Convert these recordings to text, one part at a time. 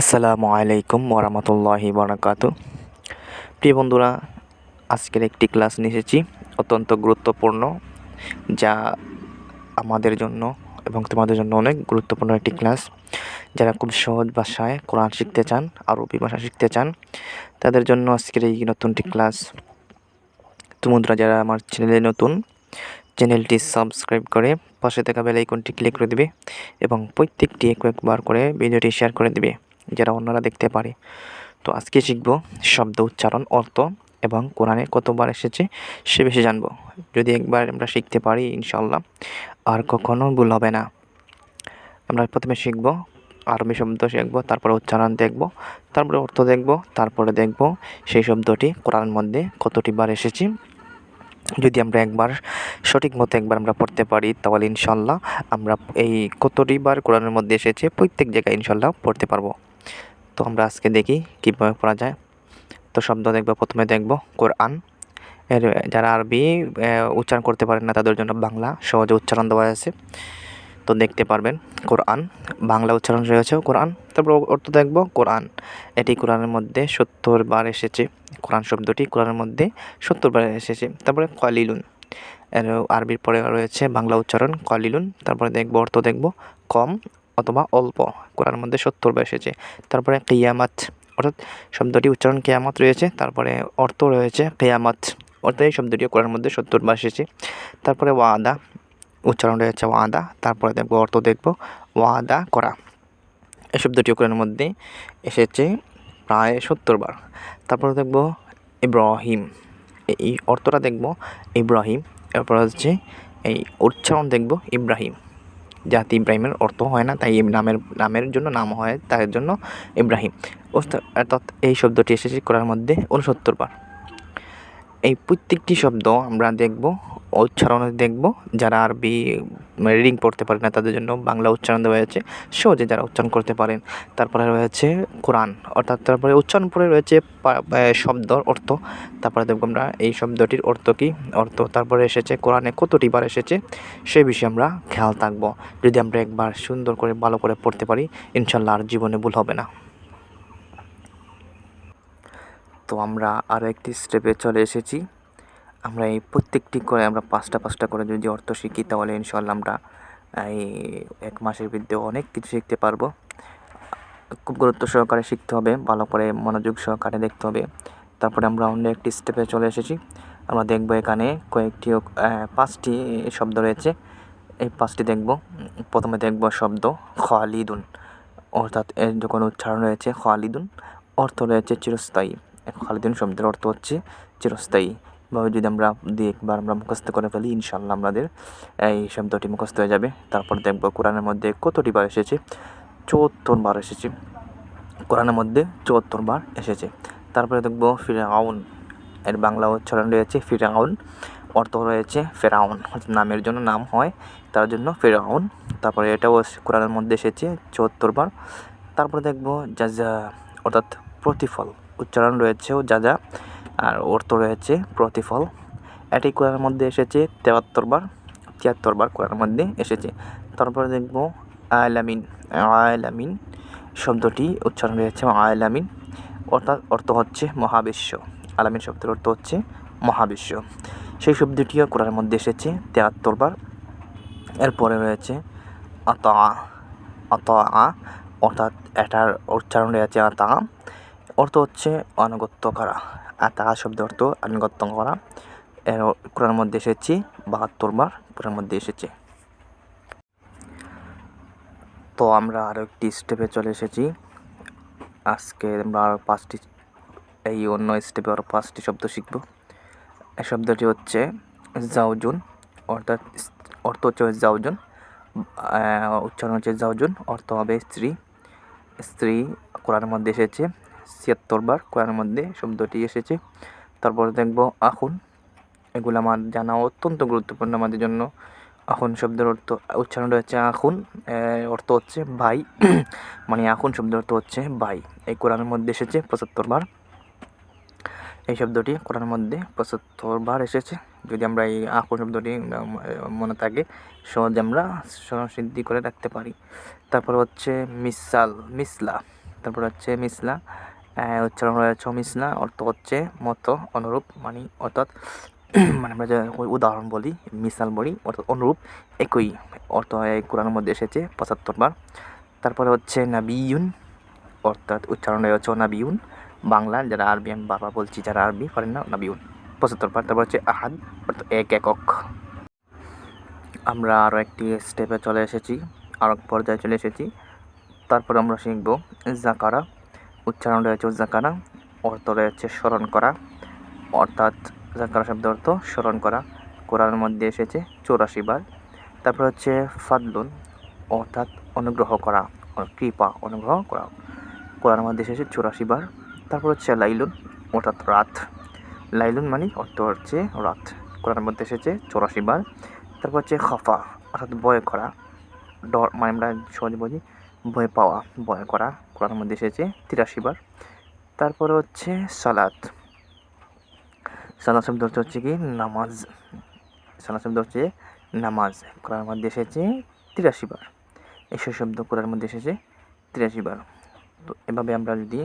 আসসালামু আলাইকুম ওরহমতুল্লাহি বরাকাত প্রিয় বন্ধুরা, আজকের একটি ক্লাস নিয়ে এসেছি, অত্যন্ত গুরুত্বপূর্ণ, যা আমাদের জন্য এবং তোমাদের জন্য অনেক গুরুত্বপূর্ণ একটি ক্লাস। যারা খুব সহজ ভাষায় কোরআন শিখতে চান, আরবি ভাষা শিখতে চান, তাদের জন্য আজকের এই নতুনটি ক্লাস। তো বন্ধুরা, যারা আমার চ্যানেলে নতুন, চ্যানেলটি সাবস্ক্রাইব করে পাশে থাকা বেল আইকনটি ক্লিক করে দিবে এবং প্রত্যেকটি এক একবার করে ভিডিওটি শেয়ার করে দিবে। যারা অন্যরা দেখতে পারে। তো আজকে শিখব শব্দ উচ্চারণ, অর্থ এবং কোরআনে কতবার এসেছে সে বেশি জানব। যদি একবার আমরা শিখতে পারি ইনশাল্লাহ আর কখনো ভুল হবে না। আমরা প্রথমে শিখব, আরবি শব্দ শিখব, তারপরে উচ্চারণ দেখব, তারপরে অর্থ দেখব, তারপরে দেখব সেই শব্দটি কোরআনের মধ্যে কতটি বার এসেছে। যদি আমরা একবার সঠিক মতো একবার আমরা পড়তে পারি, তাহলে ইনশাল্লাহ আমরা এই কতটি বার কোরআনের মধ্যে এসেছে প্রত্যেক জায়গায় ইনশাল্লাহ পড়তে পারব। তো আমরা আজকে দেখি কীভাবে পড়া যায়। তো শব্দ দেখব, প্রথমে দেখব কোরআন। এর, যারা আরবি উচ্চারণ করতে পারেন না, তাদের জন্য বাংলা সহজে উচ্চারণ দেওয়া আছে। তো দেখতে পারবেন কোরআন, বাংলা উচ্চারণ রয়েছে কোরআন। তারপর অর্থ দেখব কোরআন। এটি কোরআনের মধ্যে সত্তর বার এসেছে। কোরআন শব্দটি কোরআনের মধ্যে সত্তর বার এসেছে। তারপরে কলিলুন। এর, আরবির পরে রয়েছে বাংলা উচ্চারণ কলিলুন। তারপরে দেখব, অর্থ দেখব কম। অথবা অল্প, কোরআনের মধ্যে সত্তর বার এসেছে। তারপরে কিয়ামাত, অর্থাৎ শব্দটি উচ্চারণ কেয়ামত রয়েছে, তারপরে অর্থ রয়েছে কেয়ামত, অর্থাৎ এই শব্দটিও কোরআনের মধ্যে সত্তর বার এসেছে। তারপরে ওয়াদা, উচ্চারণ রয়েছে ওয়াদা, তারপরে দেখব, অর্থ দেখব, ওয়াদা করা। এই শব্দটিও কোরআনের মধ্যে এসেছে প্রায় সত্তর বার। তারপরে দেখব, ইব্রাহিম, এই অর্থটা দেখব, ইব্রাহিম, এরপর হচ্ছে এই উচ্চারণ দেখব, ইব্রাহিম। জাতি ইব্রাহিমের অর্থ হয় না, তাই নামের নামের জন্য নাম হয় তার জন্য ইব্রাহিম। অর্থাৎ এই শব্দটি এসেছে করার মধ্যে উনসত্তর বার। এই প্রত্যেকটি শব্দ আমরা দেখব, উচ্চারণে দেখব, যারা আরবি রিডিং পড়তে পারে না, তাদের জন্য বাংলা উচ্চারণ দেওয়া হয়েছে, সহজে যারা উচ্চারণ করতে পারেন। তারপরে রয়েছে কোরআন, অর্থাৎ তারপরে উচ্চারণ পরে রয়েছে শব্দ অর্থ। তারপরে দেখব আমরা এই শব্দটির অর্থ কী, অর্থ তারপরে এসেছে কোরআনে কতটি বার এসেছে, সে বিষয়ে আমরা খেয়াল থাকব। যদি আমরা একবার সুন্দর করে, ভালো করে পড়তে পারি, ইনশাল্লাহ আর জীবনে ভুল হবে না। তো আমরা আরও একটি স্টেপে চলে এসেছি। আমরা এই প্রত্যেকটি করে আমরা পাঁচটা পাঁচটা করে যদি অর্থ শিখি, তাহলে ইনশাল্লাহ আমরা এই এক মাসের বিরুদ্ধে অনেক কিছু শিখতে পারব। খুব গুরুত্ব সহকারে শিখতে হবে, ভালো করে মনোযোগ সহকারে দেখতে হবে। তারপরে আমরা অন্য একটি স্টেপে চলে এসেছি। আমরা দেখব এখানে কয়েকটি পাঁচটি শব্দ রয়েছে। এই পাঁচটি দেখব। প্রথমে দেখব শব্দ, খালিদুন। অর্থাৎ এর যখন উচ্চারণ রয়েছে, খালিদুন, অর্থ রয়েছে চিরস্থায়ী। খালিদিন শব্দের অর্থ হচ্ছে চিরস্থায়ী। ভাবে যদি আমরা দুই একবার আমরা মুখস্থ করে ফেলি ইনশাল্লাহ আমাদের এই শব্দটি মুখস্থ হয়ে যাবে। তারপর দেখব কোরআনের মধ্যে কতটি বার এসেছে? চুয়াত্তর বার এসেছে। কোরআনের মধ্যে চুয়াত্তর বার এসেছে। তারপরে দেখব দেখব আউন এর বাংলা উচ্চারণ রয়েছে ফিরে আউন অর্থ রয়েছে ফেরাউন। নামের জন্য নাম হয়, তার জন্য ফেরাউন। তারপরে এটাও কোরআনের মধ্যে এসেছে চুয়াত্তর বার। তারপরে দেখব যা অর্থাৎ প্রতিফল, উচ্চারণ রয়েছেও যা যা আর অর্থ রয়েছে প্রতিফল। এটি কোরআনের মধ্যে এসেছে তেয়াত্তর বার, তিয়াত্তর বার কোরআনের মধ্যে এসেছে। তারপরে দেখব আলামিন আলামিন শব্দটি উচ্চারণ রয়েছে আলামিন। অর্থাৎ অর্থ হচ্ছে মহাবিশ্ব। আলামিন শব্দের অর্থ হচ্ছে মহাবিশ্ব। সেই শব্দটিও কোরআনের মধ্যে এসেছে তেয়াত্তর বার। এরপরে রয়েছে আতা আতা, অর্থাৎ এটার উচ্চারণ রয়েছে আতা। অর্থ হচ্ছে আনুগত্য করা। আর তাহার শব্দ অর্থ আনুগত্য করা। এর কোরআনের মধ্যে এসেছে, বাহাত্তর বার কোরআনের মধ্যে এসেছে। তো আমরা আরও একটি স্টেপে চলে এসেছি। আজকে আমরা আরও পাঁচটি, এই অন্য স্টেপে আরও পাঁচটি শব্দ শিখব। এই শব্দটি হচ্ছে জাউজুন, অর্থাৎ অর্থ হচ্ছে জাউজুন। উচ্চারণ হচ্ছে জাউজুন, অর্থ হবে স্ত্রী। স্ত্রী কোরআনের মধ্যে এসেছে। ছিয়াত্তর বার কোরআনের মধ্যে শব্দটি এসেছে। তারপরে দেখব আখুন। এগুলো আমার জানা অত্যন্ত গুরুত্বপূর্ণ। আমাদের জন্য আখুন শব্দের অর্থ, উচ্চারণ রয়েছে আখুন। অর্থ হচ্ছে ভাই। মানে আখুন শব্দের অর্থ হচ্ছে ভাই। এই কোরআনের মধ্যে এসেছে পঁচাত্তর বার। এই শব্দটি কোরআনের মধ্যে পঁচাত্তর বার এসেছে। যদি আমরা এই আখুন শব্দটি মনে থাকে, সহজে আমরা সিদ্ধি করে রাখতে পারি। তারপর হচ্ছে মিসাল, মিসলা। তারপর হচ্ছে মিসলা। উচ্চারণ রয়েছে মিসলা অর্থ হচ্ছে মতো, অনুরূপ মানে অর্থাৎ মানে আমরা যে উদাহরণ বলি, মিসাল বলি, অর্থাৎ অনুরূপ, একই, অর্থ কোরআনের মধ্যে এসেছে পঁচাত্তর বার। তারপরে হচ্ছে নাবিউন, অর্থাৎ উচ্চারণ রয়েছে নাবিউন, বাংলা, যারা আরবি, আমি বারবার বলছি, যারা আরবি পারেন না, নাবিউন, পঁচাত্তর বার। তারপর হচ্ছে আহাদ, অর্থাৎ এক একক। আমরা আরও একটি স্টেপে চলে এসেছি আরও পর্যায়ে চলে এসেছি। তারপর আমরা শিখব জাকারা উচ্চারণ রয়েছে জাকারা, অর্থ রয়েছে স্মরণ করা, অর্থাৎ জাকারা শব্দ অর্থ স্মরণ করা, কোরআনের মধ্যে এসেছে চৌরাশি বার। তারপর হচ্ছে ফাদলুন, অর্থাৎ অনুগ্রহ করা কৃপা, অনুগ্রহ করা। কোরআনের মধ্যে এসেছে চৌরাশি বার। তারপর হচ্ছে লাইলুন, অর্থাৎ রাত। লাইলুন মানে অর্থ হচ্ছে রাত। কোরআনের মধ্যে এসেছে চৌরাশি বার। তারপর হচ্ছে খফা, অর্থাৎ ভয় করা। ডর মানে আমরা সহজে বলি ভয় পাওয়া, ভয় করা কোরআনের মধ্যে এসেছে, তিরাশি বার। তারপরে হচ্ছে সালাত। সালাত শব্দ হচ্ছে কি? নামাজ। সালাত শব্দ হচ্ছে নামাজ। কোরআনের মধ্যে এসেছে তিরাশি বার। এসব শব্দ কোরআনের মধ্যে এসেছে তিরাশি বার। তো এভাবে আমরা যদি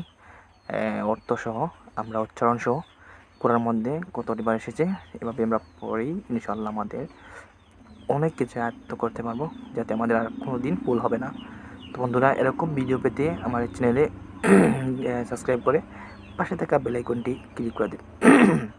অর্থসহ, আমরা উচ্চারণ সহ কোরআনের মধ্যে কতটি বার এসেছে, এভাবে আমরা পড়ি ইনশাল্লাহ আমাদের অনেক কিছু আয়ত্ত করতে পারব, যাতে আমাদের আর কোনো দিন ভুল হবে না। বন্ধুরা এরকম ভিডিও পেতে আমার চ্যানেলে সাবস্ক্রাইব করে পাশে থাকা বেলাইকনটি ক্লিক করে দিন।